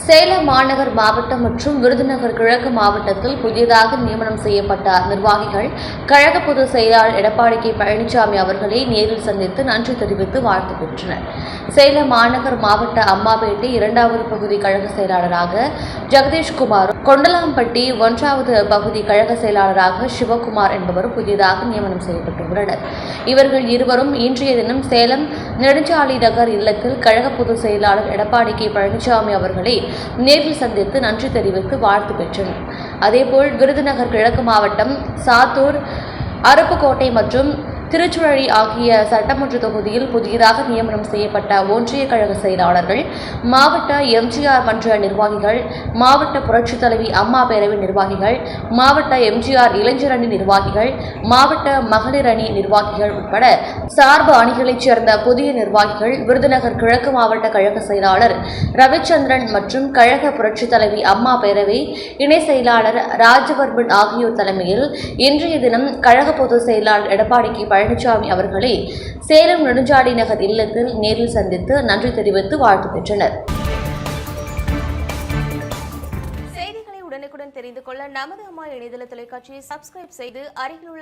சேலம் மாநகர் மாவட்டம் மற்றும் விருதுநகர் கிழக்கு மாவட்டத்தில் புதிதாக நியமனம் செய்யப்பட்ட நிர்வாகிகள் கழக பொதுச் செயலாளர் எடப்பாடி கே. பழனிசாமி அவர்களை நேரில் சந்தித்து நன்றி தெரிவித்து வாழ்த்து பெற்றனர். சேலம் மாநகர் மாவட்ட அம்மாபேட்டை இரண்டாவது பகுதி கழக செயலாளராக ஜெகதீஷ்குமார் கொண்டலாம்பட்டி ஒன்றாவது பகுதி கழக செயலாளராக சிவகுமார் என்பவரும் புதிதாக நியமனம் செய்யப்பட்டுள்ளனர். இவர்கள் இருவரும் இன்றைய தினம் சேலம் நெடுஞ்சாலை நகர் இல்லத்தில் கழக பொதுச் செயலாளர் எடப்பாடி கே பழனிசாமி அவர்களை நேரில் சந்தித்து நன்றி தெரிவித்து வாழ்த்து பெற்றனர். அதேபோல் விருதுநகர் கிழக்கு மாவட்டம் சாத்தூர் அருப்புக்கோட்டை மற்றும் திருச்சுழலி ஆகிய சட்டமன்ற தொகுதியில் புதியதாக நியமனம் செய்யப்பட்ட ஒன்றிய கழக செயலாளர்கள் மாவட்ட எம்ஜிஆர் மன்ற நிர்வாகிகள் மாவட்ட புரட்சித் தலைவி அம்மா பேரவை நிர்வாகிகள் மாவட்ட எம்ஜிஆர் இளைஞர் அணி நிர்வாகிகள் மாவட்ட மகளிர் அணி நிர்வாகிகள் உட்பட சார்பு அணிகளைச் சேர்ந்த புதிய நிர்வாகிகள் விருதுநகர் கிழக்கு மாவட்ட கழக செயலாளர் ரவிச்சந்திரன் மற்றும் கழக புரட்சித் தலைவி அம்மா பேரவை இணை செயலாளர் ராஜவர்மன் ஆகியோர் தலைமையில் இன்றைய தினம் கழக பொதுச் செயலாளர் எடப்பாடி கே பழனிசாமி அவர்களை சேலம் நெடுஞ்சாலை நகர் இல்லத்தில் நேரில் சந்தித்து நன்றி தெரிவித்து வாழ்த்து பெற்றனர். செய்திகளை உடனுக்குடன் தெரிந்து கொள்ள நமது அம்மா இணையதள தொலைக்காட்சியை சப்ஸ்கிரைப் செய்து அருகிலுள்ள